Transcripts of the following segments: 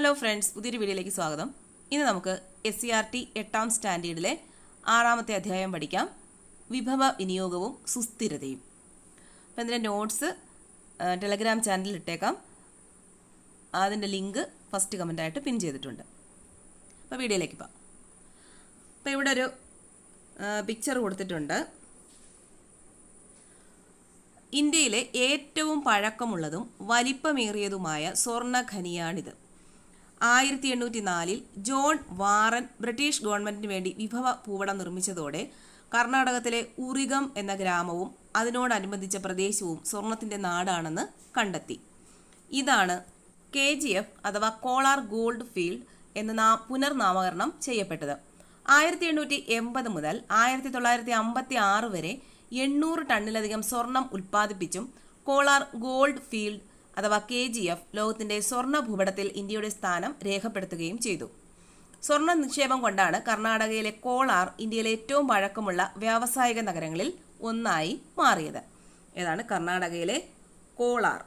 Hello friends പുതിയൊരു വീഡിയോയിലേക്ക് സ്വാഗതം. ഇന്ന് നമുക്ക് എസ് സി ആർ ടി എട്ടാം സ്റ്റാൻഡേർഡിലെ ആറാമത്തെ അധ്യായം പഠിക്കാം. വിഭവ വിനിയോഗവും സുസ്ഥിരതയും. അപ്പം ഇതിന്റെ നോട്ട്സ് ടെലഗ്രാം ചാനലിൽ ഇട്ടേക്കാം. അതിന്റെ ലിങ്ക് ഫസ്റ്റ് കമന്റായിട്ട് പിൻ ചെയ്തിട്ടുണ്ട്. അപ്പോൾ വീഡിയോയിലേക്ക് പോകാം. അപ്പോൾ ഇവിടെ ഒരു പിക്ചർ കൊടുത്തിട്ടുണ്ട്. ഇന്ത്യയിലെ ഏറ്റവും പഴക്കമുള്ളതും വലിപ്പമേറിയതുമായ സ്വർണ ഖനിയാണിത്. ആയിരത്തി എണ്ണൂറ്റി നാലിൽ ജോൺ വാറൻ ബ്രിട്ടീഷ് ഗവൺമെന്റിന് വേണ്ടി വിഭവ പൂവടം നിർമ്മിച്ചതോടെ കർണാടകത്തിലെ ഉറിഗം എന്ന ഗ്രാമവും അതിനോടനുബന്ധിച്ച പ്രദേശവും സ്വർണത്തിന്റെ നാടാണെന്ന് കണ്ടെത്തി. ഇതാണ് കെ ജി എഫ് അഥവാ കോളാർ ഗോൾഡ് ഫീൽഡ് എന്ന് നാ പുനർനാമകരണം ചെയ്യപ്പെട്ടത്. ആയിരത്തി എണ്ണൂറ്റി എൺപത് മുതൽ ആയിരത്തി തൊള്ളായിരത്തി അമ്പത്തി ആറ് വരെ എണ്ണൂറ് ടണ്ണിലധികം സ്വർണം ഉൽപ്പാദിപ്പിച്ചും കോളാർ ഗോൾഡ് ഫീൽഡ് അഥവാ കെ ജി എഫ് ലോകത്തിന്റെ സ്വർണ ഭൂപടത്തിൽ ഇന്ത്യയുടെ സ്ഥാനം രേഖപ്പെടുത്തുകയും ചെയ്തു. സ്വർണ നിക്ഷേപം കൊണ്ടാണ് കർണാടകയിലെ കോളാർ ഇന്ത്യയിലെ ഏറ്റവും പഴക്കമുള്ള വ്യാവസായിക നഗരങ്ങളിൽ ഒന്നായി മാറിയത്. ഏതാണ് കർണാടകയിലെ കോളാർ.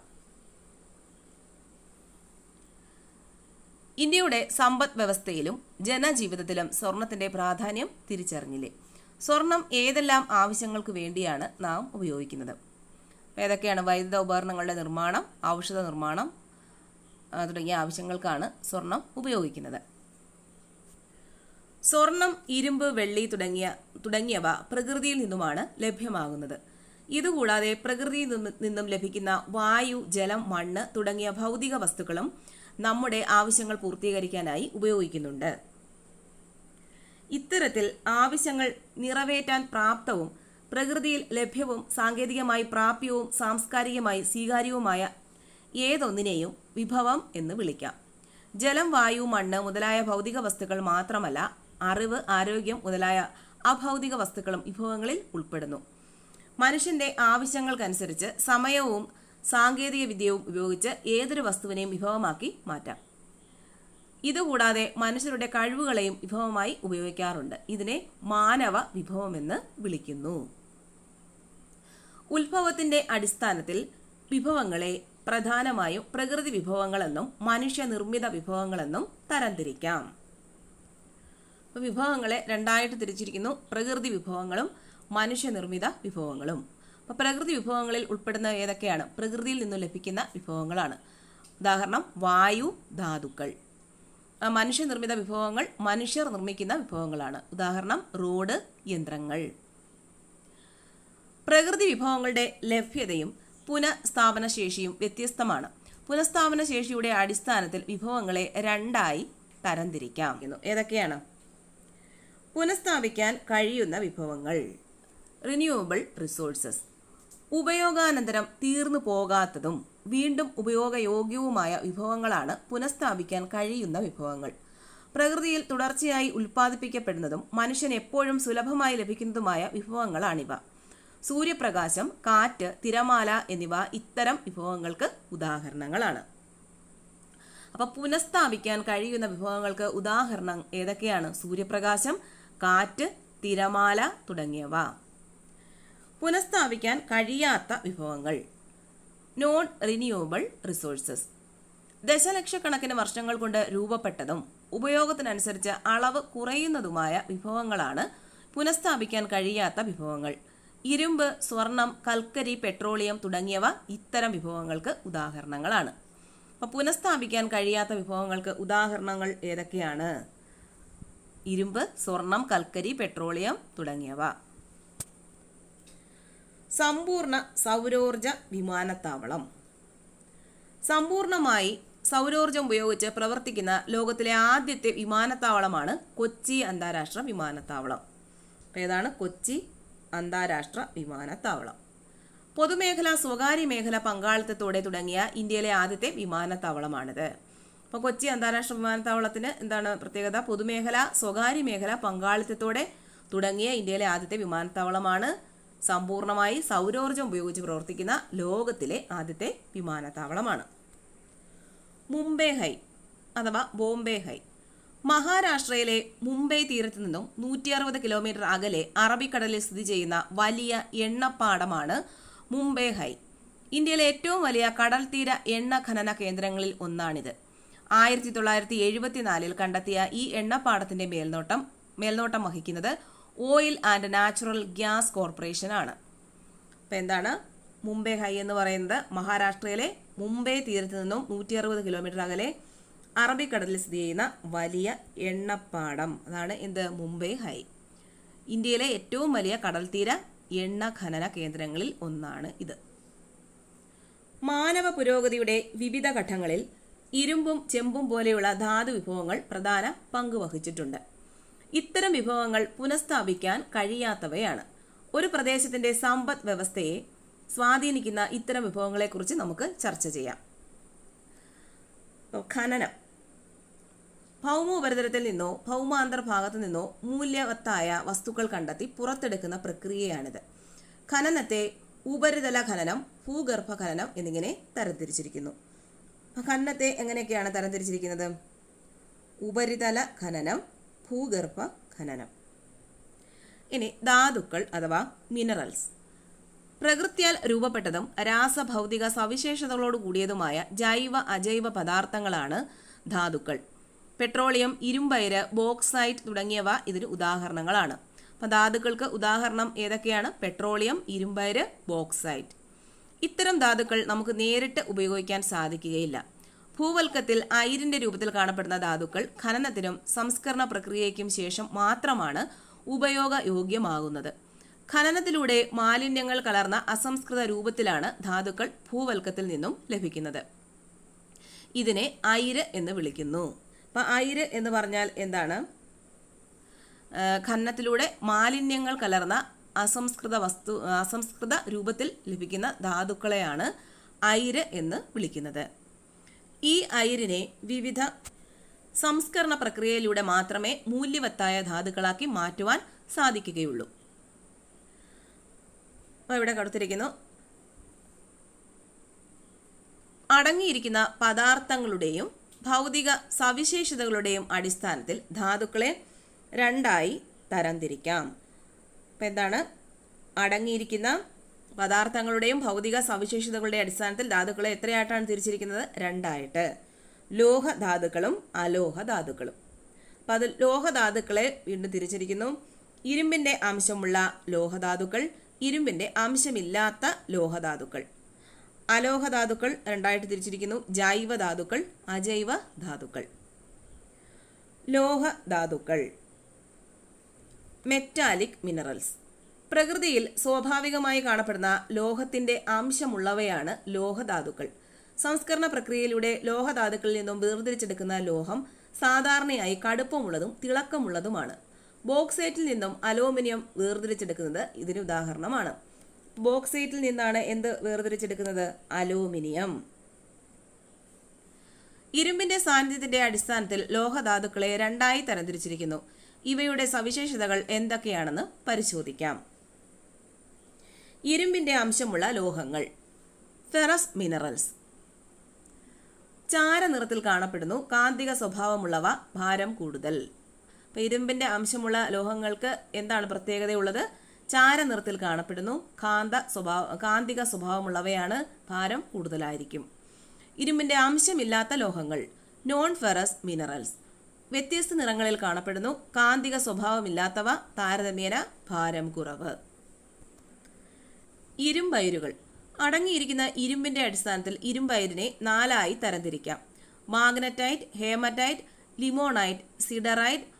ഇന്ത്യയുടെ സമ്പദ് വ്യവസ്ഥയിലും ജനജീവിതത്തിലും സ്വർണത്തിന്റെ പ്രാധാന്യം തിരിച്ചറിഞ്ഞില്ലേ? സ്വർണം ഏതെല്ലാം ആവശ്യങ്ങൾക്ക് വേണ്ടിയാണ് നാം ഉപയോഗിക്കുന്നത്? ഏതൊക്കെയാണ് വൈദ്യുത ഉപകരണങ്ങളുടെ നിർമ്മാണം ഔഷധ നിർമ്മാണം തുടങ്ങിയ ആവശ്യങ്ങൾക്കാണ് സ്വർണം ഉപയോഗിക്കുന്നത്. സ്വർണം ഇരുമ്പ് വെള്ളി തുടങ്ങിയ തുടങ്ങിയവ പ്രകൃതിയിൽ നിന്നുമാണ് ലഭ്യമാകുന്നത്. ഇതുകൂടാതെ പ്രകൃതിയിൽ നിന്നും- ലഭിക്കുന്ന വായു ജലം മണ്ണ് തുടങ്ങിയ ഭൗതിക വസ്തുക്കളും നമ്മുടെ ആവശ്യങ്ങൾ പൂർത്തീകരിക്കാനായി ഉപയോഗിക്കുന്നുണ്ട്. ഇത്തരത്തിൽ ആവശ്യങ്ങൾ നിറവേറ്റാൻ പ്രാപ്തവും പ്രകൃതിയിൽ ലഭ്യവും സാങ്കേതികമായി പ്രാപ്യവും സാംസ്കാരികമായി സ്വീകാര്യവുമായ ഏതൊന്നിനെയും വിഭവം എന്ന് വിളിക്കാം. ജലം വായു മണ്ണ് മുതലായ ഭൗതിക വസ്തുക്കൾ മാത്രമല്ല അറിവ് ആരോഗ്യം മുതലായ അഭൗതിക വസ്തുക്കളും വിഭവങ്ങളിൽ ഉൾപ്പെടുന്നു. മനുഷ്യന്റെ ആവശ്യങ്ങൾക്കനുസരിച്ച് സമയവും സാങ്കേതിക വിദ്യയും ഉപയോഗിച്ച് ഏതൊരു വസ്തുവിനെയും വിഭവമാക്കി മാറ്റാം. ഇതുകൂടാതെ മനുഷ്യരുടെ കഴിവുകളെയും വിഭവമായി ഉപയോഗിക്കാറുണ്ട്. ഇതിനെ മാനവ വിഭവമെന്ന് വിളിക്കുന്നു. ഉത്ഭവത്തിന്റെ അടിസ്ഥാനത്തിൽ വിഭവങ്ങളെ പ്രധാനമായും പ്രകൃതി വിഭവങ്ങളെന്നും മനുഷ്യനിർമ്മിത വിഭവങ്ങളെന്നും തരംതിരിക്കാം. വിഭവങ്ങളെ രണ്ടായിട്ട് തിരിച്ചിരിക്കുന്നു. പ്രകൃതി വിഭവങ്ങളും മനുഷ്യനിർമ്മിത വിഭവങ്ങളും. അപ്പോൾ പ്രകൃതി വിഭവങ്ങളിൽ ഉൾപ്പെടുന്ന ഏതൊക്കെയാണ്? പ്രകൃതിയിൽ നിന്നും ലഭിക്കുന്ന വിഭവങ്ങളാണ്. ഉദാഹരണം വായു ധാതുക്കൾ. മനുഷ്യ മനുഷ്യനിർമ്മിത വിഭവങ്ങൾ മനുഷ്യർ നിർമ്മിക്കുന്ന വിഭവങ്ങളാണ്. ഉദാഹരണം റോഡ് യന്ത്രങ്ങൾ. പ്രകൃതി വിഭവങ്ങളുടെ ലഭ്യതയും പുനഃസ്ഥാപന ശേഷിയും വ്യത്യസ്തമാണ്. പുനഃസ്ഥാപന ശേഷിയുടെ അടിസ്ഥാനത്തിൽ വിഭവങ്ങളെ രണ്ടായി തരംതിരിക്കാം. ഏതൊക്കെയാണ്? പുനഃസ്ഥാപിക്കാൻ കഴിയുന്ന വിഭവങ്ങൾ. റിന്യൂവബിൾ റിസോഴ്സസ് ഉപയോഗാനന്തരം തീർന്നു പോകാത്തതും വീണ്ടും ഉപയോഗയോഗ്യവുമായ വിഭവങ്ങളാണ് പുനഃസ്ഥാപിക്കാൻ കഴിയുന്ന വിഭവങ്ങൾ. പ്രകൃതിയിൽ തുടർച്ചയായി ഉൽപ്പാദിപ്പിക്കപ്പെടുന്നതും മനുഷ്യൻ എപ്പോഴും സുലഭമായി ലഭിക്കുന്നതുമായ വിഭവങ്ങളാണിവ. സൂര്യപ്രകാശം കാറ്റ് തിരമാല എന്നിവ ഇത്തരം വിഭവങ്ങൾക്ക് ഉദാഹരണങ്ങളാണ്. അപ്പോൾ പുനഃസ്ഥാപിക്കാൻ കഴിയുന്ന വിഭവങ്ങൾക്ക് ഉദാഹരണം ഏതൊക്കെയാണ്? സൂര്യപ്രകാശം കാറ്റ് തിരമാല തുടങ്ങിയവ. പുനഃസ്ഥാപിക്കാൻ കഴിയാത്ത വിഭവങ്ങൾ. നോൺ റിന്യൂവബിൾ റിസോഴ്സസ് ദശലക്ഷക്കണക്കിന് വർഷങ്ങൾ കൊണ്ട് രൂപപ്പെട്ടതും ഉപയോഗത്തിനനുസരിച്ച് അളവ് കുറയുന്നതുമായ വിഭവങ്ങളാണ് പുനഃസ്ഥാപിക്കാൻ കഴിയാത്ത വിഭവങ്ങൾ. ഇരുമ്പ് സ്വർണം കൽക്കരി പെട്രോളിയം തുടങ്ങിയവ ഇത്തരം വിഭവങ്ങൾക്ക് ഉദാഹരണങ്ങളാണ്. അപ്പോൾ പുനഃസ്ഥാപിക്കാൻ കഴിയാത്ത വിഭവങ്ങൾക്ക് ഉദാഹരണങ്ങൾ ഏതൊക്കെയാണ്? ഇരുമ്പ് സ്വർണം കൽക്കരി പെട്രോളിയം തുടങ്ങിയവ. സമ്പൂർണ സൗരോർജ വിമാനത്താവളം. സമ്പൂർണമായി സൗരോർജം ഉപയോഗിച്ച് പ്രവർത്തിക്കുന്ന ലോകത്തിലെ ആദ്യത്തെ വിമാനത്താവളമാണ് കൊച്ചി അന്താരാഷ്ട്ര വിമാനത്താവളം. ഏതാണ്? കൊച്ചി അന്താരാഷ്ട്ര വിമാനത്താവളം. പൊതുമേഖല സ്വകാര്യ മേഖല പങ്കാളിത്തത്തോടെ തുടങ്ങിയ ഇന്ത്യയിലെ ആദ്യത്തെ വിമാനത്താവളമാണിത്. അപ്പോൾ കൊച്ചി അന്താരാഷ്ട്ര വിമാനത്താവളത്തിന് എന്താണ് പ്രത്യേകത? പൊതുമേഖല സ്വകാര്യ മേഖല പങ്കാളിത്തത്തോടെ തുടങ്ങിയ ഇന്ത്യയിലെ ആദ്യത്തെ വിമാനത്താവളമാണ്. സമ്പൂർണമായി സൗരോർജം ഉപയോഗിച്ച് പ്രവർത്തിക്കുന്ന ലോകത്തിലെ ആദ്യത്തെ വിമാനത്താവളമാണ്. മുംബൈ ഹൈ അഥവാ ബോംബെ ഹൈ. മഹാരാഷ്ട്രയിലെ മുംബൈ തീരത്തു നിന്നും നൂറ്റി അറുപത് കിലോമീറ്റർ അകലെ അറബിക്കടലിൽ സ്ഥിതി ചെയ്യുന്ന വലിയ എണ്ണപ്പാടമാണ് മുംബൈ ഹൈ. ഇന്ത്യയിലെ ഏറ്റവും വലിയ കടൽത്തീര തീര എണ്ണ ഖനന കേന്ദ്രങ്ങളിൽ ഒന്നാണിത്. ആയിരത്തി തൊള്ളായിരത്തി എഴുപത്തിനാലിൽ കണ്ടെത്തിയ ഈ എണ്ണപ്പാടത്തിന്റെ മേൽനോട്ടം മേൽനോട്ടം വഹിക്കുന്നത് oil and natural gas corporation ആണ് അപ്പം എന്താണ്? മുംബൈ ഹൈ എന്ന് പറയുന്നത് മഹാരാഷ്ട്രയിലെ മുംബൈ തീരത്ത് നിന്നും നൂറ്റി അറുപത് കിലോമീറ്റർ അകലെ അറബിക്കടലിൽ സ്ഥിതി ചെയ്യുന്ന വലിയ എണ്ണപ്പാടം. അതാണ് എന്ത് മുംബൈ ഹൈ. ഇന്ത്യയിലെ ഏറ്റവും വലിയ കടൽത്തീര എണ്ണ ഖനന കേന്ദ്രങ്ങളിൽ ഒന്നാണ് ഇത്. മാനവ പുരോഗതിയുടെ വിവിധ ഘട്ടങ്ങളിൽ ഇരുമ്പും ചെമ്പും പോലെയുള്ള ധാതു വിഭവങ്ങൾ പ്രധാന പങ്ക് വഹിച്ചിട്ടുണ്ട്. ഇത്തരം വിഭവങ്ങൾ പുനഃസ്ഥാപിക്കാൻ കഴിയാത്തവയാണ്. ഒരു പ്രദേശത്തിന്റെ സമ്പദ് വ്യവസ്ഥയെ സ്വാധീനിക്കുന്ന ഇത്തരം വിഭവങ്ങളെക്കുറിച്ച് നമുക്ക് ചർച്ച ചെയ്യാം. ഖനനം. ഭൗമോപരിതലത്തിൽ നിന്നോ ഭൗമാന്തർഭാഗത്തു നിന്നോ മൂല്യവത്തായ വസ്തുക്കൾ കണ്ടെത്തി പുറത്തെടുക്കുന്ന പ്രക്രിയയാണിത്. ഖനനത്തെ ഉപരിതല ഖനനം ഭൂഗർഭ ഖനനം എന്നിങ്ങനെ തരംതിരിച്ചിരിക്കുന്നു. ഖനനത്തെ എങ്ങനെയൊക്കെയാണ് തരംതിരിച്ചിരിക്കുന്നത്? ഉപരിതല ഖനനം ഭൂഗർഭ ഖനനം ഇനി ധാതുക്കൾ അഥവാ മിനറൽസ് പ്രകൃത്യാൽ രൂപപ്പെട്ടതും രാസഭൗതിക സവിശേഷതകളോട് കൂടിയതുമായ ജൈവ അജൈവ പദാർത്ഥങ്ങളാണ് ധാതുക്കൾ. പെട്രോളിയം ഇരുമ്പയര് ബോക്സൈറ്റ് തുടങ്ങിയവ ഇതിന് ഉദാഹരണങ്ങളാണ്. അപ്പം ധാതുക്കൾക്ക് ഉദാഹരണം ഏതൊക്കെയാണ്? പെട്രോളിയം ഇരുമ്പയര് ബോക്സൈറ്റ്. ഇത്തരം ധാതുക്കൾ നമുക്ക് നേരിട്ട് ഉപയോഗിക്കാൻ സാധിക്കുകയില്ല. ഭൂവൽക്കത്തിൽ അയിരിന്റെ രൂപത്തിൽ കാണപ്പെടുന്ന ധാതുക്കൾ ഖനനത്തിനും സംസ്കരണ പ്രക്രിയയ്ക്കും ശേഷം മാത്രമാണ് ഉപയോഗയോഗ്യമാകുന്നത്. ഖനനത്തിലൂടെ മാലിന്യങ്ങൾ കലർന്ന അസംസ്കൃത രൂപത്തിലാണ് ധാതുക്കൾ ഭൂവൽക്കത്തിൽ നിന്നും ലഭിക്കുന്നത്. ഇതിനെ അയിര് എന്ന് വിളിക്കുന്നു. അപ്പം അയിര് എന്ന് പറഞ്ഞാൽ എന്താണ്? ഖനനത്തിലൂടെ മാലിന്യങ്ങൾ കലർന്ന അസംസ്കൃത വസ്തു അസംസ്കൃത രൂപത്തിൽ ലഭിക്കുന്ന ധാതുക്കളെയാണ് ഐര് എന്ന് വിളിക്കുന്നത്. ഈ ഐരിനെ വിവിധ സംസ്കരണ പ്രക്രിയയിലൂടെ മാത്രമേ മൂല്യവത്തായ ധാതുക്കളാക്കി മാറ്റുവാൻ സാധിക്കുകയുള്ളൂ. അപ്പോൾ ഇവിടെ കൊടുത്തിരിക്കുന്നു. അടങ്ങിയിരിക്കുന്ന പദാർത്ഥങ്ങളുടെയും ഭൗതിക സവിശേഷതകളുടെയും അടിസ്ഥാനത്തിൽ ധാതുക്കളെ രണ്ടായി തരംതിരിക്കാം. അപ്പം എന്താണ്? അടങ്ങിയിരിക്കുന്ന പദാർത്ഥങ്ങളുടെയും ഭൗതിക സവിശേഷതകളുടെ അടിസ്ഥാനത്തിൽ ധാതുക്കളെ എത്രയായിട്ടാണ് തിരിച്ചിരിക്കുന്നത്? രണ്ടായിട്ട്. ലോഹ ധാതുക്കളും അലോഹ ധാതുക്കളും. അപ്പം അത് ലോഹധാതുക്കളെ വീണ്ടും തിരിച്ചിരിക്കുന്നു. ഇരുമ്പിന്റെ അംശമുള്ള ലോഹധാതുക്കൾ ഇരുമ്പിന്റെ അംശമില്ലാത്ത ലോഹധാതുക്കൾ അലോഹധാതുക്കൾ രണ്ടായിട്ട് തിരിച്ചിരിക്കുന്നു. ജൈവ ധാതുക്കൾ അജൈവ ധാതുക്കൾ ലോഹധാതുക്കൾ. മെറ്റാലിക് മിനറൽസ് പ്രകൃതിയിൽ സ്വാഭാവികമായി കാണപ്പെടുന്ന ലോഹത്തിന്റെ അംശമുള്ളവയാണ് ലോഹധാതുക്കൾ. സംസ്കരണ പ്രക്രിയയിലൂടെ ലോഹധാതുക്കളിൽ നിന്നും വേർതിരിച്ചെടുക്കുന്ന ലോഹം സാധാരണയായി കടുപ്പമുള്ളതും തിളക്കമുള്ളതുമാണ്. ബോക്സൈറ്റിൽ നിന്നും അലൂമിനിയം വേർതിരിച്ചെടുക്കുന്നത് ഇതിന് ഉദാഹരണമാണ്. ബോക്സൈറ്റിൽ നിന്നാണ് എന്ത് വേർതിരിച്ചെടുക്കുന്നത്? അലൂമിനിയം. ഇരുമ്പിന്റെ സാന്നിധ്യത്തിന്റെ അടിസ്ഥാനത്തിൽ ലോഹധാതുക്കളെ രണ്ടായി തരംതിരിച്ചിരിക്കുന്നു. ഇവയുടെ സവിശേഷതകൾ എന്തൊക്കെയാണെന്ന് പരിശോധിക്കാം. ഇരുമ്പിന്റെ അംശമുള്ള ലോഹങ്ങൾ. Ferrous minerals. ചാരനിറത്തിൽ കാണപ്പെടുന്നു. കാന്തിക സ്വഭാവമുള്ളവ ഭാരം കൂടുതൽ. ഇരുമ്പിന്റെ അംശമുള്ള ലോഹങ്ങൾക്ക് എന്താണ് പ്രത്യേകതയുള്ളത്? ചാരനിറത്തിൽ കാണപ്പെടുന്നു. കാന്ത സ്വഭാവ കാന്തിക സ്വഭാവമുള്ളവയാണ് ഭാരം കൂടുതലായിരിക്കും. ഇരുമ്പിന്റെ അംശമില്ലാത്ത ലോഹങ്ങൾ നോൺ ഫെറസ് മിനറൽസ് വ്യത്യസ്ത നിറങ്ങളിൽ കാണപ്പെടുന്നു. കാന്തിക സ്വഭാവമില്ലാത്തവ താരതമ്യേന ഭാരം കുറവ്. ഇരുമ്പയിരുകൾ. അടങ്ങിയിരിക്കുന്ന ഇരുമ്പിന്റെ അടിസ്ഥാനത്തിൽ ഇരുമ്പയിരിനെ നാലായി തരംതിരിക്കാം. മാഗ്നറ്റൈറ്റ് ഹേമറ്റൈറ്റ് ലിമോണൈറ്റ് സിഡറൈറ്റ്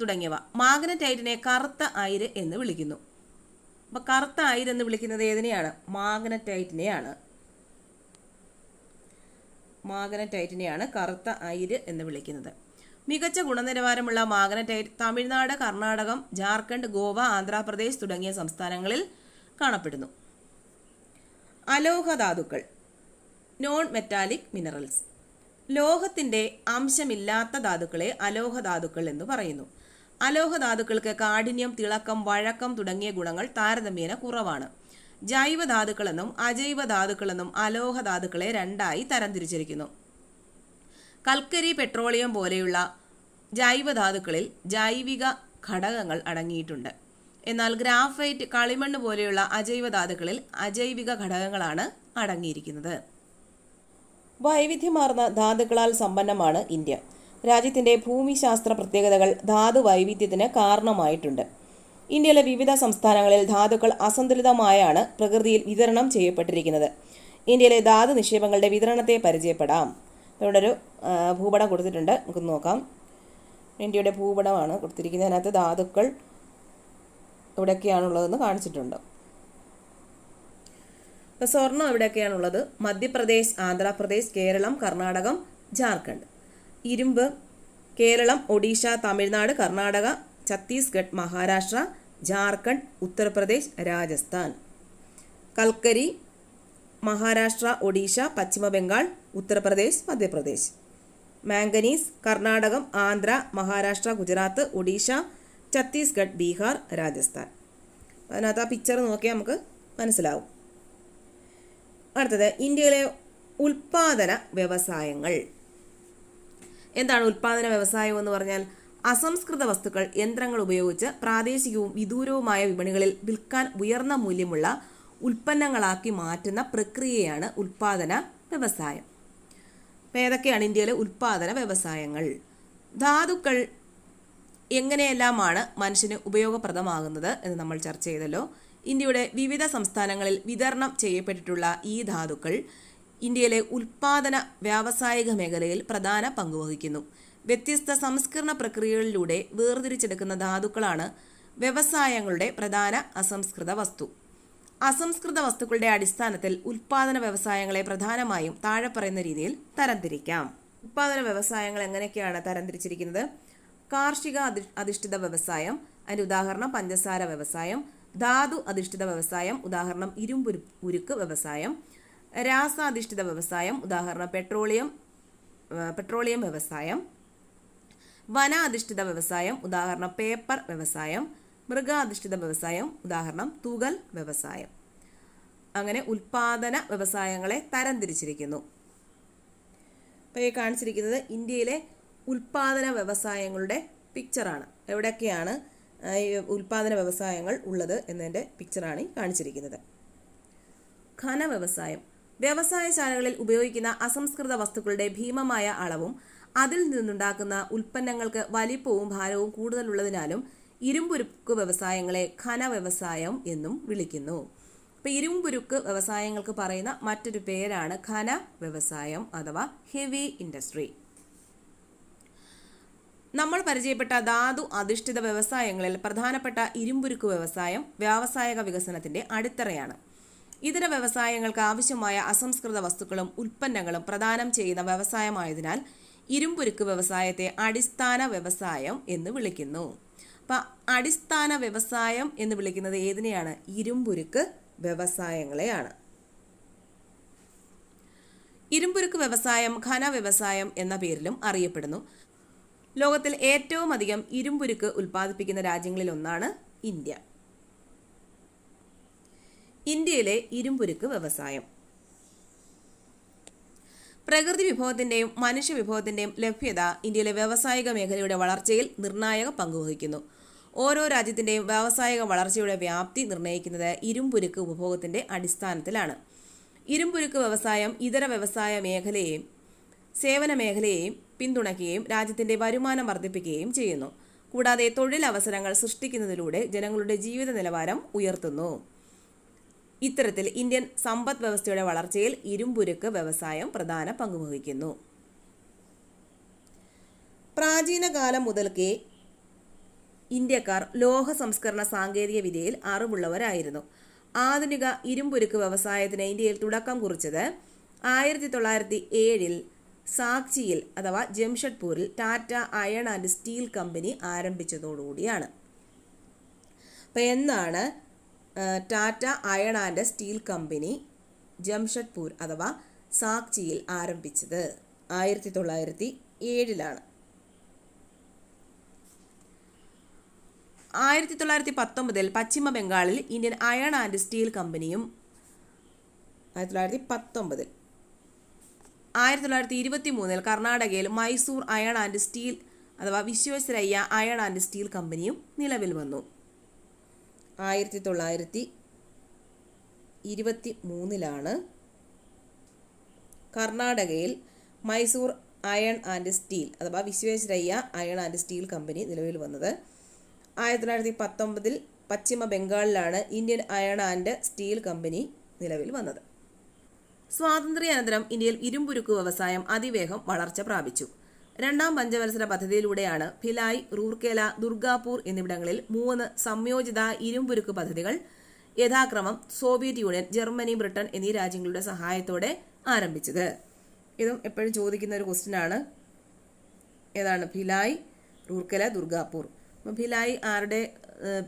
തുടങ്ങിയവ. മാഗ്നറ്റൈറ്റിനെ കറുത്ത അയിര് എന്ന് വിളിക്കുന്നു. അപ്പൊ കറുത്ത അയിര് എന്ന് വിളിക്കുന്നത് ഏതിനെയാണ്? മാഗ്നറ്റൈറ്റിനെയാണ്. മാഗ്നറ്റൈറ്റിനെയാണ് കറുത്ത അയിര് എന്ന് വിളിക്കുന്നത്. മികച്ച ഗുണനിലവാരമുള്ള മാഗ്നറ്റൈറ്റ് തമിഴ്നാട് കർണാടകം ജാർഖണ്ഡ് ഗോവ ആന്ധ്രാപ്രദേശ് തുടങ്ങിയ സംസ്ഥാനങ്ങളിൽ കാണപ്പെടുന്നു. അലോഹധാതുക്കൾ നോൺ മെറ്റാലിക് മിനറൽസ് ലോഹത്തിന്റെ അംശമില്ലാത്ത ധാതുക്കളെ അലോഹധാതുക്കൾ എന്ന് പറയുന്നു. അലോഹധാതുക്കൾക്ക് കാഠിന്യം തിളക്കം വഴക്കം തുടങ്ങിയ ഗുണങ്ങൾ താരതമ്യേന കുറവാണ്. ജൈവധാതുക്കളെന്നും അജൈവധാതുക്കളെന്നും അലോഹധാതുക്കളെ രണ്ടായി തരംതിരിച്ചിരിക്കുന്നു. കൽക്കരി പെട്രോളിയം പോലെയുള്ള ജൈവധാതുക്കളിൽ ജൈവിക ഘടകങ്ങൾ അടങ്ങിയിട്ടുണ്ട്. എന്നാൽ ഗ്രാഫൈറ്റ് കളിമണ്ണ് പോലെയുള്ള അജൈവധാതുക്കളിൽ അജൈവിക ഘടകങ്ങളാണ് അടങ്ങിയിരിക്കുന്നത്. വൈവിധ്യമാർന്ന ധാതുക്കളാൽ സമ്പന്നമാണ് ഇന്ത്യ. രാജ്യത്തിന്റെ ഭൂമിശാസ്ത്ര പ്രത്യേകതകൾ ധാതു വൈവിധ്യത്തിന് കാരണമായിട്ടുണ്ട്. ഇന്ത്യയിലെ വിവിധ സംസ്ഥാനങ്ങളിൽ ധാതുക്കൾ അസന്തുലിതമായാണ് പ്രകൃതിയിൽ വിതരണം ചെയ്യപ്പെട്ടിരിക്കുന്നത്. ഇന്ത്യയിലെ ധാതു നിക്ഷേപങ്ങളുടെ വിതരണത്തെ പരിചയപ്പെടാം. ഇവിടെ ഒരു ഭൂപടം കൊടുത്തിട്ടുണ്ട്. നമുക്ക് നോക്കാം. ഇന്ത്യയുടെ ഭൂപടമാണ് കൊടുത്തിരിക്കുന്നത്. അതിനകത്ത് ധാതുക്കൾ എവിടെയൊക്കെയാണുള്ളതെന്ന് കാണിച്ചിട്ടുണ്ട്. സ്വർണം എവിടെയൊക്കെയാണുള്ളത്? മധ്യപ്രദേശ് ആന്ധ്രാപ്രദേശ് കേരളം കർണാടകം ജാർഖണ്ഡ്. ഇരുമ്പ് കേരളം ഒഡീഷ തമിഴ്നാട് കർണാടക ഛത്തീസ്ഗഡ് മഹാരാഷ്ട്ര ജാർഖണ്ഡ് ഉത്തർപ്രദേശ് രാജസ്ഥാൻ. കൽക്കരി മഹാരാഷ്ട്ര ഒഡീഷ പശ്ചിമ ബംഗാൾ ഉത്തർപ്രദേശ് മധ്യപ്രദേശ്. മാംഗനീസ് കർണാടകം ആന്ധ്ര മഹാരാഷ്ട്ര ഗുജറാത്ത് ഒഡീഷ ഛത്തീസ്ഗഡ് ബീഹാർ രാജസ്ഥാൻ. അതിനകത്ത് ആ പിക്ചർ നോക്കിയാൽ നമുക്ക് മനസ്സിലാവും. അടുത്തത് ഇന്ത്യയിലെ ഉൽപാദന വ്യവസായങ്ങൾ. എന്താണ് ഉൽപാദന വ്യവസായം എന്ന് പറഞ്ഞാൽ അസംസ്കൃത വസ്തുക്കൾ യന്ത്രങ്ങൾ ഉപയോഗിച്ച് പ്രാദേശികവും വിദൂരവുമായ വിപണികളിൽ വിൽക്കാൻ ഉയർന്ന മൂല്യമുള്ള ഉൽപ്പന്നങ്ങളാക്കി മാറ്റുന്ന പ്രക്രിയയാണ് ഉൽപാദന വ്യവസായം. അപ്പം ഏതൊക്കെയാണ് ഇന്ത്യയിലെ ഉൽപാദന വ്യവസായങ്ങൾ? ധാതുക്കൾ എങ്ങനെയെല്ലാമാണ് മനുഷ്യന് ഉപയോഗപ്രദമാകുന്നത് എന്ന് നമ്മൾ ചർച്ച ചെയ്തല്ലോ. ഇന്ത്യയുടെ വിവിധ സംസ്ഥാനങ്ങളിൽ വിതരണം ചെയ്യപ്പെട്ടിട്ടുള്ള ഈ ധാതുക്കൾ ഇന്ത്യയിലെ ഉൽപാദന വ്യാവസായിക മേഖലയിൽ പ്രധാന പങ്കുവഹിക്കുന്നു വ്യത്യസ്ത സംസ്കരണ പ്രക്രിയകളിലൂടെ വേർതിരിച്ചെടുക്കുന്ന ധാതുക്കളാണ് വ്യവസായങ്ങളുടെ പ്രധാന അസംസ്കൃത വസ്തു. അസംസ്കൃത വസ്തുക്കളുടെ അടിസ്ഥാനത്തിൽ ഉൽപാദന വ്യവസായങ്ങളെ പ്രധാനമായും താഴെ പറയുന്ന രീതിയിൽ തരംതിരിക്കാം. ഉൽപാദന വ്യവസായങ്ങൾ എങ്ങനെയൊക്കെയാണ് തരംതിരിച്ചിരിക്കുന്നത്? കാർഷിക അധി- അധിഷ്ഠിത വ്യവസായം അതിന്റെ ഉദാഹരണം പഞ്ചസാര വ്യവസായം ധാതു അധിഷ്ഠിത വ്യവസായം ഉദാഹരണം ഇരുമ്പുരു ഉരുക്ക് വ്യവസായം രാസാധിഷ്ഠിത വ്യവസായം ഉദാഹരണം പെട്രോളിയം പെട്രോളിയം വ്യവസായം വനാധിഷ്ഠിത വ്യവസായം ഉദാഹരണം പേപ്പർ വ്യവസായം മൃഗാധിഷ്ഠിത വ്യവസായം ഉദാഹരണം തുകൽ വ്യവസായം. അങ്ങനെ ഉൽപാദന വ്യവസായങ്ങളെ തരംതിരിച്ചിരിക്കുന്നു. അപ്പോൾ ഈ കാണിച്ചിരിക്കുന്നത് ഇന്ത്യയിലെ ഉൽപാദന വ്യവസായങ്ങളുടെ പിക്ചറാണ് എവിടെയൊക്കെയാണ് ഉൽപാദന വ്യവസായങ്ങൾ ഉള്ളത് എന്നതിന്റെ പിക്ചറാണ് കാണിച്ചിരിക്കുന്നത്. ഖന വ്യവസായം വ്യവസായശാലകളിൽ ഉപയോഗിക്കുന്ന അസംസ്കൃത വസ്തുക്കളുടെ ഭീമമായ അളവും അതിൽ നിന്നുണ്ടാക്കുന്ന ഉൽപ്പന്നങ്ങൾക്ക് വലിപ്പവും ഭാരവും കൂടുതലുള്ളതിനാലും ഇരുമ്പുരുക്ക് വ്യവസായങ്ങളെ ഖന വ്യവസായം എന്നും വിളിക്കുന്നു. ഇപ്പൊ ഇരുമ്പുരുക്ക് വ്യവസായങ്ങൾക്ക് പറയുന്ന മറ്റൊരു പേരാണ് ഖന വ്യവസായം അഥവാ ഹെവി ഇൻഡസ്ട്രി. നമ്മൾ പരിചയപ്പെട്ട ധാതു അധിഷ്ഠിത വ്യവസായങ്ങളിൽ പ്രധാനപ്പെട്ട ഇരുമ്പുരുക്ക് വ്യവസായം വ്യാവസായിക വികസനത്തിന്റെ അടിത്തറയാണ്. ഇതര വ്യവസായങ്ങൾക്ക് ആവശ്യമായ അസംസ്കൃത വസ്തുക്കളും ഉൽപ്പന്നങ്ങളും പ്രദാനം ചെയ്യുന്ന വ്യവസായമായതിനാൽ ഇരുമ്പുരുക്ക് വ്യവസായത്തെ അടിസ്ഥാന വ്യവസായം എന്ന് വിളിക്കുന്നു. അപ്പം അടിസ്ഥാന വ്യവസായം എന്ന് വിളിക്കുന്നത് ഏതിനെയാണ്? ഇരുമ്പുരുക്ക് വ്യവസായങ്ങളെയാണ്. ഇരുമ്പുരുക്ക് വ്യവസായം ഖന വ്യവസായം എന്ന പേരിലും അറിയപ്പെടുന്നു. ലോകത്തിൽ ഏറ്റവും അധികം ഇരുമ്പുരുക്ക് ഉൽപ്പാദിപ്പിക്കുന്ന രാജ്യങ്ങളിൽ ഒന്നാണ് ഇന്ത്യ. ഇന്ത്യയിലെ ഇരുമ്പുരുക്ക് വ്യവസായം. പ്രകൃതി വിഭവത്തിന്റെയും മനുഷ്യ വിഭവത്തിന്റെയും ലഭ്യത ഇന്ത്യയിലെ വ്യാവസായിക മേഖലയുടെ വളർച്ചയിൽ നിർണായക പങ്കുവഹിക്കുന്നു ഓരോ രാജ്യത്തിന്റെയും വ്യാവസായിക വളർച്ചയുടെ വ്യാപ്തി നിർണയിക്കുന്നത് ഇരുമ്പുരുക്ക് ഉപഭോഗത്തിന്റെ അടിസ്ഥാനത്തിലാണ്. ഇരുമ്പുരുക്ക് വ്യവസായം ഇതര വ്യവസായ മേഖലയെയും സേവന മേഖലയെയും പിന്തുണയ്ക്കുകയും രാജ്യത്തിന്റെ വരുമാനം വർദ്ധിപ്പിക്കുകയും ചെയ്യുന്നു. കൂടാതെ തൊഴിലവസരങ്ങൾ സൃഷ്ടിക്കുന്നതിലൂടെ ജനങ്ങളുടെ ജീവിത നിലവാരം ഉയർത്തുന്നു. ഇത്തരത്തിൽ ഇന്ത്യൻ സമ്പദ് വ്യവസ്ഥയുടെ വളർച്ചയിൽ ഇരുമ്പുരുക്ക് വ്യവസായം പ്രധാന പങ്കുവഹിക്കുന്നു പ്രാചീന കാലം മുതൽക്കേ ഇന്ത്യക്കാർ ലോഹ സംസ്കരണ സാങ്കേതിക വിദ്യയിൽ അറിവുള്ളവരായിരുന്നു. ആധുനിക ഇരുമ്പുരുക്ക് വ്യവസായത്തിന് ഇന്ത്യയിൽ തുടക്കം കുറിച്ചത് ആയിരത്തി തൊള്ളായിരത്തി ഏഴിൽ സാക്ചിയിൽ അഥവാ ജംഷഡ്പൂരിൽ Tata iron and steel company ആരംഭിച്ചതോടുകൂടിയാണ്. അപ്പം എന്നാണ് Tata iron and steel company Jamshedpur അഥവാ സാക്ചിയിൽ ആരംഭിച്ചത് ആയിരത്തി തൊള്ളായിരത്തി ഏഴിലാണ് ആയിരത്തി തൊള്ളായിരത്തി പത്തൊമ്പതിൽ പശ്ചിമ ബംഗാളിൽ ഇന്ത്യൻ അയൺ ആൻഡ് സ്റ്റീൽ കമ്പനിയും ആയിരത്തി തൊള്ളായിരത്തി പത്തൊമ്പതിൽ ആയിരത്തി തൊള്ളായിരത്തി ഇരുപത്തി മൂന്നിൽ കർണാടകയിൽ മൈസൂർ അയൺ ആൻഡ് സ്റ്റീൽ അഥവാ വിശ്വേശ്വരയ്യ അയൺ ആൻഡ് സ്റ്റീൽ കമ്പനിയും നിലവിൽ വന്നു. ആയിരത്തി തൊള്ളായിരത്തി ഇരുപത്തി മൂന്നിലാണ് കർണാടകയിൽ മൈസൂർ അയൺ ആൻഡ് സ്റ്റീൽ അഥവാ Visvesvaraya iron and steel company നിലവിൽ വന്നത്. ആയിരത്തി തൊള്ളായിരത്തി പത്തൊമ്പതിൽ പശ്ചിമ ബംഗാളിലാണ് Indian iron and steel company നിലവിൽ വന്നത്. സ്വാതന്ത്ര്യാനന്തരം ഇന്ത്യയിൽ ഇരുമ്പുരുക്ക് വ്യവസായം അതിവേഗം വളർച്ച പ്രാപിച്ചു. രണ്ടാം പഞ്ചവത്സര പദ്ധതിയിലൂടെയാണ് ഭിലായ് റൂർക്കേല ദുർഗാപൂർ എന്നിവിടങ്ങളിൽ മൂന്ന് സംയോജിത ഇരുമ്പുരുക്ക് പദ്ധതികൾ യഥാക്രമം സോവിയറ്റ് യൂണിയൻ ജർമ്മനി ബ്രിട്ടൻ എന്നീ രാജ്യങ്ങളുടെ സഹായത്തോടെ ആരംഭിച്ചത്. ഇതും എപ്പോഴും ചോദിക്കുന്ന ഒരു ക്വസ്റ്റ്യൻ ആണ്. ഏതാണ്? ഭിലായ് റൂർക്കല ദുർഗാപൂർ. അപ്പോൾ ഭിലായ് ആരുടെ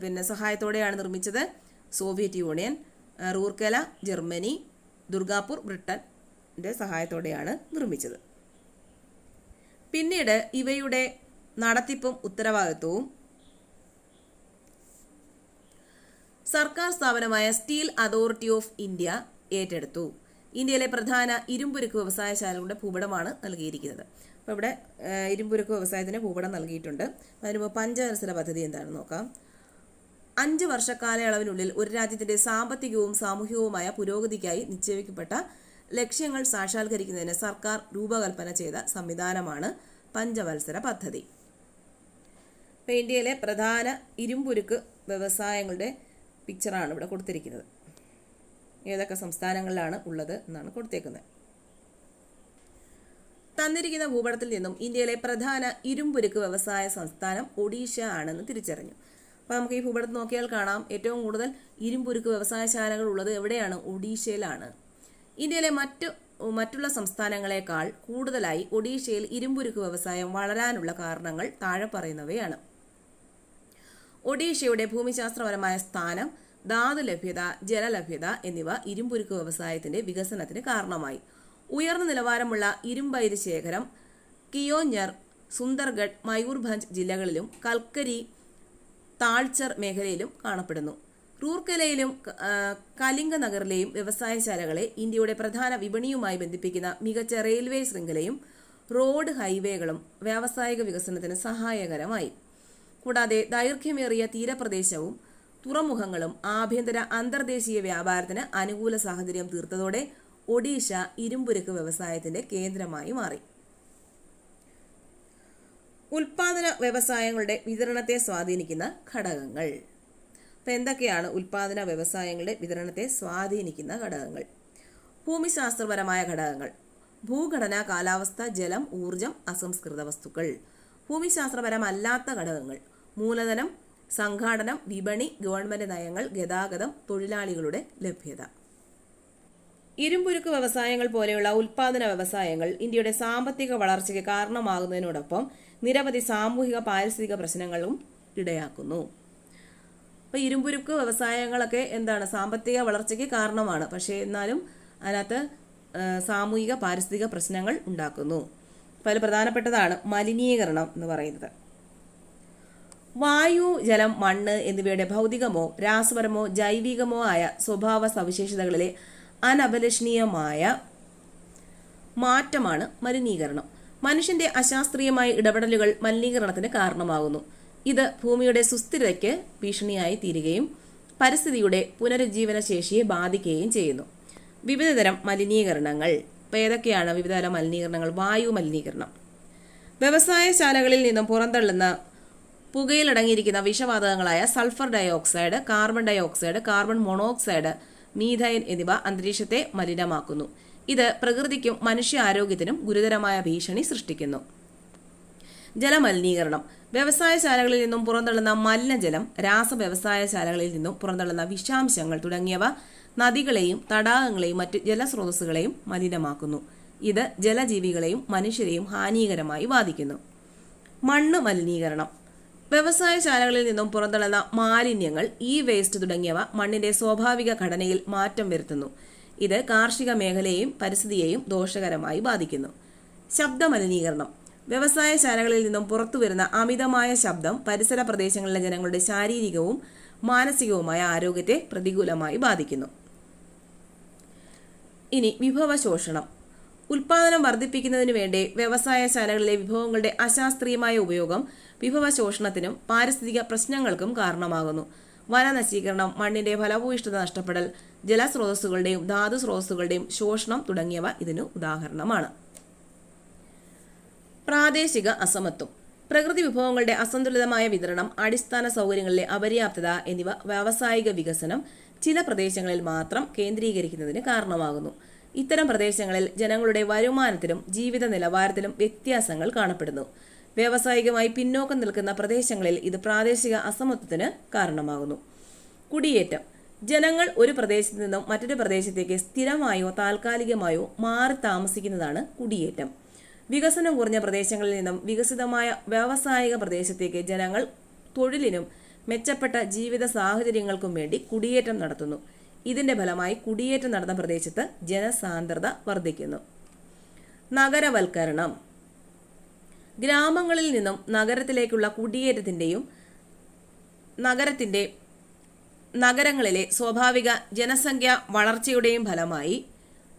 പിന്നെ സഹായത്തോടെയാണ് നിർമ്മിച്ചത്? Soviet Union Rourkela Germany Durgapur ബ്രിട്ടന്റെ സഹായത്തോടെയാണ് നിർമ്മിച്ചത്. പിന്നീട് ഇവയുടെ നടത്തിപ്പും ഉത്തരവാദിത്വവും. സർക്കാർ സ്ഥാപനമായ സ്റ്റീൽ അതോറിറ്റി ഓഫ് ഇന്ത്യ ഏറ്റെടുത്തു. ഇന്ത്യയിലെ പ്രധാന ഇരുമ്പുരുക്ക് വ്യവസായശാലകളുടെ ഭൂപടമാണ് നൽകിയിരിക്കുന്നത്. അപ്പോൾ ഇവിടെ ഇരുമ്പുരുക്ക് വ്യവസായത്തിന് ഭൂപടം നൽകിയിട്ടുണ്ട്. അതിനുമ്പോൾ പഞ്ചവത്സര പദ്ധതി എന്താണെന്ന് നോക്കാം. അഞ്ച് വർഷ കാലയളവിനുള്ളിൽ ഒരു രാജ്യത്തിന്റെ സാമ്പത്തികവും സാമൂഹികവുമായ പുരോഗതിക്കായി നിശ്ചയിക്കപ്പെട്ട ലക്ഷ്യങ്ങൾ സാക്ഷാത്കരിക്കുന്നതിന് സർക്കാർ രൂപകൽപ്പന ചെയ്ത സംവിധാനമാണ് പഞ്ചവത്സര പദ്ധതി. ഇന്ത്യയിലെ പ്രധാന ഇരുമ്പുരുക്ക് വ്യവസായങ്ങളുടെ പിക്ചറാണ് ഇവിടെ കൊടുത്തിരിക്കുന്നത്. ഏതൊക്കെ സംസ്ഥാനങ്ങളിലാണ് ഉള്ളത് എന്നാണ് കൊടുത്തേക്കുന്നത്. തന്നിരിക്കുന്ന ഭൂപടത്തിൽ നിന്നും ഇന്ത്യയിലെ പ്രധാന ഇരുമ്പുരുക്ക് വ്യവസായ സംസ്ഥാനം ഒഡീഷ ആണെന്ന് തിരിച്ചറിഞ്ഞു. അപ്പോൾ നമുക്ക് ഈ ഭൂപടത്തിൽ നോക്കിയാൽ കാണാം ഏറ്റവും കൂടുതൽ ഇരുമ്പുരുക്ക് വ്യവസായശാലകൾ ഉള്ളത് എവിടെയാണ്? ഒഡീഷയിലാണ്. ഇന്ത്യയിലെ മറ്റ് മറ്റുള്ള സംസ്ഥാനങ്ങളെക്കാൾ കൂടുതലായി ഒഡീഷയിൽ ഇരുമ്പുരുക്ക് വ്യവസായം വളരാനുള്ള കാരണങ്ങൾ താഴെ പറയുന്നവയാണ്. ഒഡീഷയുടെ ഭൂമിശാസ്ത്രപരമായ സ്ഥാനം ധാതു ലഭ്യത ജലലഭ്യത എന്നിവ ഇരുമ്പുരുക്ക് വ്യവസായത്തിന്റെ വികസനത്തിന് കാരണമായി. ഉയർന്ന നിലവാരമുള്ള ഇരുമ്പയിര് ശേഖരം കിയോഞ്ഞർ സുന്ദർഗഡ് മയൂർഭഞ്ച് ജില്ലകളിലും കൽക്കരി താൾച്ചർ മേഖലയിലും കാണപ്പെടുന്നു. റൂർക്കലയിലും കലിംഗ നഗറിലെയും വ്യവസായശാലകളെ ഇന്ത്യയുടെ പ്രധാന വിപണിയുമായി ബന്ധിപ്പിക്കുന്ന മികച്ച റെയിൽവേ ശൃംഖലയും റോഡ് ഹൈവേകളും വ്യാവസായിക വികസനത്തിന് സഹായകരമായി. കൂടാതെ ദൈർഘ്യമേറിയ തീരപ്രദേശവും തുറമുഖങ്ങളും ആഭ്യന്തര അന്തർദേശീയ വ്യാപാരത്തിന് അനുകൂല സാഹചര്യം തീർത്തതോടെ ഒഡീഷ ഇരുമ്പുരുക്ക് വ്യവസായത്തിന്റെ കേന്ദ്രമായി മാറി. ഉൽപാദന വ്യവസായങ്ങളുടെ വിതരണത്തെ സ്വാധീനിക്കുന്ന ഘടകങ്ങൾ. എന്തൊക്കെയാണ് ഉൽപാദന വ്യവസായങ്ങളുടെ വിതരണത്തെ സ്വാധീനിക്കുന്ന ഘടകങ്ങൾ? ഭൂമിശാസ്ത്രപരമായ ഘടകങ്ങൾ. ഭൂഘടന കാലാവസ്ഥ ജലം ഊർജം അസംസ്കൃത വസ്തുക്കൾ. ഭൂമിശാസ്ത്രപരമല്ലാത്ത ഘടകങ്ങൾ. മൂലധനം സംഘാടനം വിപണി ഗവൺമെന്റ് നയങ്ങൾ ഗതാഗതം തൊഴിലാളികളുടെ ലഭ്യത. ഇരുമ്പുരുക്ക് വ്യവസായങ്ങൾ പോലെയുള്ള ഉൽപാദന വ്യവസായങ്ങൾ ഇന്ത്യയുടെ സാമ്പത്തിക വളർച്ചയ്ക്ക് കാരണമാകുന്നതിനോടൊപ്പം നിരവധി സാമൂഹിക പാരിസ്ഥിതിക പ്രശ്നങ്ങളും ഇടയാക്കുന്നു. അപ്പോൾ ഇരുമ്പുരുക്ക് വ്യവസായങ്ങളൊക്കെ എന്താണ് സാമ്പത്തിക വളർച്ചയ്ക്ക് കാരണമാണ്. പക്ഷേ എന്നാലും അതിനകത്ത് സാമൂഹിക പാരിസ്ഥിതിക പ്രശ്നങ്ങൾ ഉണ്ടാക്കുന്നു. അപ്പോൾ അതിൽ പ്രധാനപ്പെട്ടതാണ് മലിനീകരണം എന്ന് പറയുന്നത്. വായു ജലം മണ്ണ് എന്നിവയുടെ ഭൗതികമോ രാസപരമോ ജൈവികമോ ആയ സ്വഭാവ സവിശേഷതകളിലെ അനഭിലഷണീയമായ മാറ്റമാണ് മലിനീകരണം. മനുഷ്യന്റെ അശാസ്ത്രീയമായ ഇടപെടലുകൾ മലിനീകരണത്തിന് കാരണമാകുന്നു. ഇത് ഭൂമിയുടെ സുസ്ഥിരതയ്ക്ക് ഭീഷണിയായി തീരുകയും പരിസ്ഥിതിയുടെ പുനരുജ്ജീവന ശേഷിയെ ബാധിക്കുകയും ചെയ്യുന്നു. വിവിധതരം മലിനീകരണങ്ങൾ. ഇപ്പോൾ ഏതൊക്കെയാണ് വിവിധതരം മലിനീകരണങ്ങൾ? വായു മലിനീകരണം. വ്യവസായശാലകളിൽ നിന്നും പുറന്തള്ളുന്ന പുകയിലടങ്ങിയിരിക്കുന്ന വിഷവാതകങ്ങളായ sulphur dioxide carbon dioxide carbon monoxide methane എന്നിവ അന്തരീക്ഷത്തെ മലിനമാക്കുന്നു. ഇത് പ്രകൃതിക്കും മനുഷ്യ ആരോഗ്യത്തിനും ഗുരുതരമായ ഭീഷണി സൃഷ്ടിക്കുന്നു. ജലമലിനീകരണം. വ്യവസായശാലകളിൽ നിന്നും പുറന്തള്ളുന്ന മലിനജലം രാസ വ്യവസായശാലകളിൽ നിന്നും പുറന്തള്ളുന്ന വിഷാംശങ്ങൾ തുടങ്ങിയവ നദികളെയും തടാകങ്ങളെയും മറ്റ് ജലസ്രോതസ്സുകളെയും മലിനമാക്കുന്നു. ഇത് ജലജീവികളെയും മനുഷ്യരെയും ഹാനികരമായി ബാധിക്കുന്നു. മണ്ണ് മലിനീകരണം. വ്യവസായശാലകളിൽ നിന്നും പുറന്തള്ളുന്ന മാലിന്യങ്ങൾ ഇ വേസ്റ്റ് തുടങ്ങിയവ മണ്ണിന്റെ സ്വാഭാവിക ഘടനയിൽ മാറ്റം വരുത്തുന്നു. ഇത് കാർഷിക മേഖലയെയും പരിസ്ഥിതിയെയും ദോഷകരമായി ബാധിക്കുന്നു. ശബ്ദ മലിനീകരണം വ്യവസായശാലകളിൽ നിന്നും പുറത്തു വരുന്ന അമിതമായ ശബ്ദം പരിസര പ്രദേശങ്ങളിലെ ജനങ്ങളുടെ ശാരീരികവും മാനസികവുമായ ആരോഗ്യത്തെ പ്രതികൂലമായി ബാധിക്കുന്നു. ഇനി വിഭവ ശോഷണം ഉൽപാദനം വർദ്ധിപ്പിക്കുന്നതിനു വേണ്ടി വ്യവസായശാലകളിലെ വിഭവങ്ങളുടെ അശാസ്ത്രീയമായ ഉപയോഗം വിഭവ ശോഷണത്തിനും പാരിസ്ഥിതിക പ്രശ്നങ്ങൾക്കും കാരണമാകുന്നു. വനനശീകരണം മണ്ണിന്റെ ഫലഭൂയിഷ്ഠത നഷ്ടപ്പെടൽ ജലസ്രോതസ്സുകളുടെയും ധാതു സ്രോതസ്സുകളുടെയും ശോഷണം തുടങ്ങിയവ ഇതിനു ഉദാഹരണമാണ്. പ്രാദേശിക അസമത്വം പ്രകൃതി വിഭവങ്ങളുടെ അസന്തുലിതമായ വിതരണം അടിസ്ഥാന സൗകര്യങ്ങളിലെ അപര്യാപ്തത എന്നിവ വ്യാവസായിക വികസനം ചില പ്രദേശങ്ങളിൽ മാത്രം കേന്ദ്രീകരിക്കുന്നതിന് കാരണമാകുന്നു. ഇത്തരം പ്രദേശങ്ങളിൽ ജനങ്ങളുടെ വരുമാനത്തിലും ജീവിത നിലവാരത്തിലും വ്യത്യാസങ്ങൾ കാണപ്പെടുന്നു. വ്യാവസായികമായി പിന്നോക്കം നിൽക്കുന്ന പ്രദേശങ്ങളിൽ ഇത് പ്രാദേശിക അസമത്വത്തിന് കാരണമാകുന്നു. കുടിയേറ്റം. ജനങ്ങൾ ഒരു പ്രദേശത്ത് നിന്നും മറ്റൊരു പ്രദേശത്തേക്ക് സ്ഥിരമായോ താൽക്കാലികമായോ മാറി താമസിക്കുന്നതാണ് കുടിയേറ്റം. വികസനം കുറഞ്ഞ പ്രദേശങ്ങളിൽ നിന്നും വികസിതമായ വ്യാവസായിക പ്രദേശത്തേക്ക് ജനങ്ങൾ തൊഴിലിനും മെച്ചപ്പെട്ട ജീവിത സാഹചര്യങ്ങൾക്കും വേണ്ടി കുടിയേറ്റം നടത്തുന്നു. ഇതിന്റെ ഫലമായി കുടിയേറ്റം നടന്ന പ്രദേശത്ത് ജനസാന്ദ്രത വർദ്ധിക്കുന്നു. നഗരവൽക്കരണം. ഗ്രാമങ്ങളിൽ നിന്നും നഗരത്തിലേക്കുള്ള കുടിയേറ്റത്തിന്റെയും നഗരത്തിന്റെ നഗരങ്ങളിലെ സ്വാഭാവിക ജനസംഖ്യ വളർച്ചയുടെയും ഫലമായി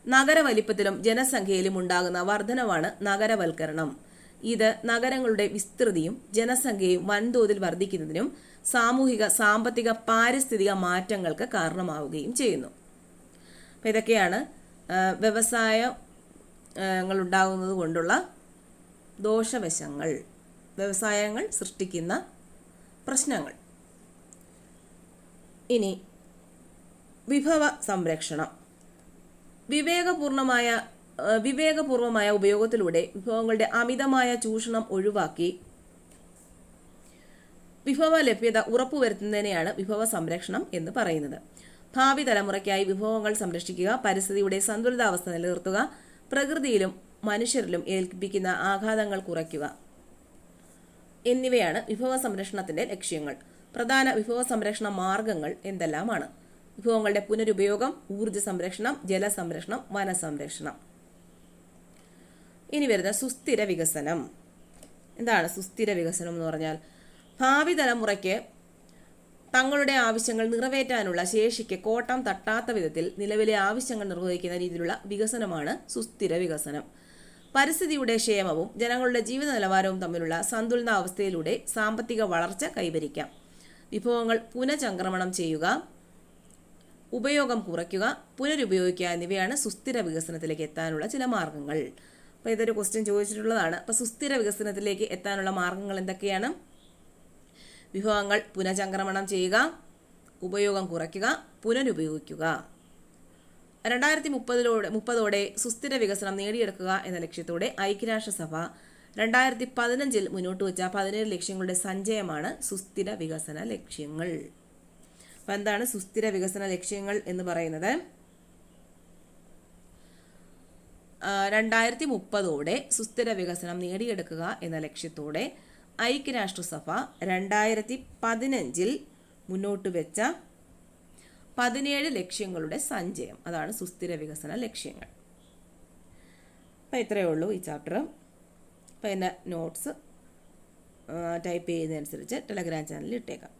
നഗരവലിപ്പത്തിലും ജനസംഖ്യയിലും ഉണ്ടാകുന്ന വർധനവാണ് നഗരവൽക്കരണം. ഇത് നഗരങ്ങളുടെ വിസ്തൃതിയും ജനസംഖ്യയും വൻതോതിൽ വർദ്ധിക്കുന്നതിനും സാമൂഹിക സാമ്പത്തിക പാരിസ്ഥിതിക മാറ്റങ്ങൾക്ക് കാരണമാവുകയും ചെയ്യുന്നു. അപ്പം ഇതൊക്കെയാണ് വ്യവസായങ്ങൾ ഉണ്ടാകുന്നത് കൊണ്ടുള്ള ദോഷവശങ്ങൾ. വ്യവസായങ്ങൾ സൃഷ്ടിക്കുന്ന പ്രശ്നങ്ങൾ. ഇനി വിഭവ സംരക്ഷണം. വിവേകപൂർണമായ വിവേകപൂർവമായ ഉപയോഗത്തിലൂടെ വിഭവങ്ങളുടെ അമിതമായ ചൂഷണം ഒഴിവാക്കി വിഭവ ലഭ്യത ഉറപ്പുവരുത്തുന്നതിനെയാണ് വിഭവ സംരക്ഷണം എന്ന് പറയുന്നത്. ഭാവി തലമുറയ്ക്കായി വിഭവങ്ങൾ സംരക്ഷിക്കുക പരിസ്ഥിതിയുടെ സന്തുലിതാവസ്ഥ നിലനിർത്തുക പ്രകൃതിയിലും മനുഷ്യരിലും ഏൽപ്പിക്കുന്ന ആഘാതങ്ങൾ കുറയ്ക്കുക എന്നിവയാണ് വിഭവ സംരക്ഷണത്തിന്റെ ലക്ഷ്യങ്ങൾ. പ്രധാന വിഭവ സംരക്ഷണ മാർഗങ്ങൾ എന്തെല്ലാമാണ്? വിഭവങ്ങളുടെ പുനരുപയോഗം ഊർജ സംരക്ഷണം ജലസംരക്ഷണം വനസംരക്ഷണം. ഇനി വരുന്ന സുസ്ഥിര വികസനം. എന്താണ് സുസ്ഥിര വികസനം എന്ന് പറഞ്ഞാൽ? ഭാവി തലമുറയ്ക്ക് തങ്ങളുടെ ആവശ്യങ്ങൾ നിറവേറ്റാനുള്ള ശേഷിക്ക് കോട്ടം തട്ടാത്ത വിധത്തിൽ നിലവിലെ ആവശ്യങ്ങൾ നിർവഹിക്കുന്ന രീതിയിലുള്ള വികസനമാണ് സുസ്ഥിര വികസനം. പരിസ്ഥിതിയുടെ ക്ഷേമവും ജനങ്ങളുടെ ജീവിത നിലവാരവും തമ്മിലുള്ള സന്തുലിതാവസ്ഥയിലൂടെ സാമ്പത്തിക വളർച്ച കൈവരിക്കാം. വിഭവങ്ങൾ പുനചംക്രമണം ചെയ്യുക ഉപയോഗം കുറയ്ക്കുക പുനരുപയോഗിക്കുക എന്നിവയാണ് സുസ്ഥിര വികസനത്തിലേക്ക് എത്താനുള്ള ചില മാർഗങ്ങൾ. അപ്പോൾ ഇതൊരു ക്വസ്റ്റ്യൻ ചോദിച്ചിട്ടുള്ളതാണ്. അപ്പോൾ സുസ്ഥിര വികസനത്തിലേക്ക് എത്താനുള്ള മാർഗങ്ങൾ എന്തൊക്കെയാണ്? വിഭവങ്ങൾ പുനചംക്രമണം ചെയ്യുക ഉപയോഗം കുറയ്ക്കുക പുനരുപയോഗിക്കുക. രണ്ടായിരത്തി മുപ്പതിലൂടെ മുപ്പതോടെ സുസ്ഥിര വികസനം നേടിയെടുക്കുക എന്ന ലക്ഷ്യത്തോടെ ഐക്യരാഷ്ട്രസഭ രണ്ടായിരത്തി പതിനഞ്ചിൽ മുന്നോട്ട് വെച്ച പതിനേഴ് ലക്ഷ്യങ്ങളുടെ സഞ്ചയമാണ് സുസ്ഥിര വികസന ലക്ഷ്യങ്ങൾ. അപ്പം എന്താണ് സുസ്ഥിര വികസന ലക്ഷ്യങ്ങൾ എന്ന് പറയുന്നത്? രണ്ടായിരത്തി മുപ്പതോടെ സുസ്ഥിര വികസനം നേടിയെടുക്കുക എന്ന ലക്ഷ്യത്തോടെ ഐക്യരാഷ്ട്രസഭ രണ്ടായിരത്തി പതിനഞ്ചിൽ മുന്നോട്ട് വെച്ച പതിനേഴ് ലക്ഷ്യങ്ങളുടെ സഞ്ചയം. അതാണ് സുസ്ഥിര വികസന ലക്ഷ്യങ്ങൾ. അപ്പം ഇത്രയേ ഉള്ളൂ ഈ ചാപ്റ്റർ അപ്പം എന്റെ നോട്ട്സ് ടൈപ്പ് ചെയ്യുന്നതനുസരിച്ച് ടെലഗ്രാം ചാനലിൽ ഇട്ടേക്കാം.